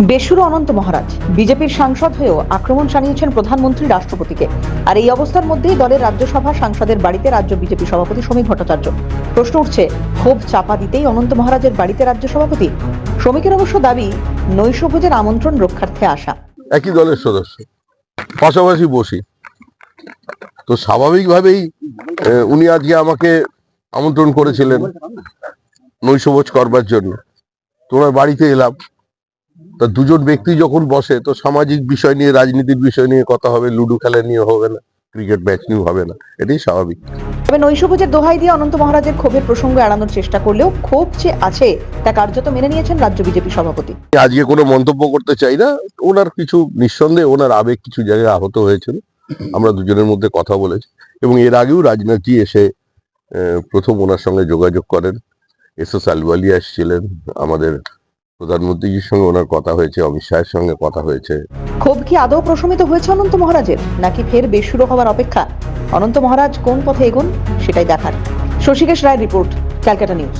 বেসুরো অনন্ত মহারাজ, বিজেপির সাংসদ হয়েও আক্রমণ শানিয়েছেন প্রধানমন্ত্রী রাষ্ট্রপতিকে। আর এই অবস্থার মধ্যেই দলের রাজ্যসভা সাংসদের বাড়িতে রাজ্য বিজেপি সভাপতি সমীর ভট্টাচার্য। প্রশ্ন উঠছে, ক্ষোভ চাপা দিতেই অনন্ত মহারাজের বাড়িতে রাজ্য সভাপতি? শ্রমিকের অবশ্য দাবি, নৈশভোজের আমন্ত্রণ রক্ষার্থে আসা। একই দলের সদস্য, পাশাপাশি বসি। তো স্বাভাবিকভাবেই উনি আজকে আমাকে আমন্ত্রণ করেছিলেন নৈশভোজ করবার জন্য। তোমার বাড়িতে এলাম। তা দুজন ব্যক্তি যখন বসে তো সামাজিক বিষয় নিয়ে রাজনীতির বিষয় নিয়ে কথা হবে লুডো খেলা নিয়ে হবে না ক্রিকেট ম্যাচ নিয়ে হবে না এটাই স্বাভাবিক। তবে নৈশভোজের দোহাই দিয়ে অনন্ত মহারাজের ক্ষোভের প্রসঙ্গ এড়ানোর চেষ্টা করলেও ক্ষোভ যে আছে তা কার্যত মেনে নিয়েছেন রাজ্য বিজেপি সভাপতি। আজকে কোনো মন্তব্য করতে চাই না ওনার কিছু নিঃসন্দেহে ওনার আবেগ কিছু জায়গায় আহত হয়েছিল আমরা দুজনের মধ্যে কথা বলেছি এবং এর আগেও রাজনাথজি এসে প্রথম ওনার সঙ্গে যোগাযোগ করেন এস এস আলওয়ালিয়া এসেছিলেন আমাদের প্রধানমন্ত্রীজির সঙ্গে ওনার কথা হয়েছে, অমিত শাহের সঙ্গে কথা হয়েছে। ক্ষোভ কি আদৌ প্রশমিত হয়েছে অনন্ত মহারাজের, নাকি ফের বেসুরো হওয়ার অপেক্ষা? অনন্ত মহারাজ কোন পথে এগোন, সেটাই দেখার। Shashikesh Ray report, Calcutta news.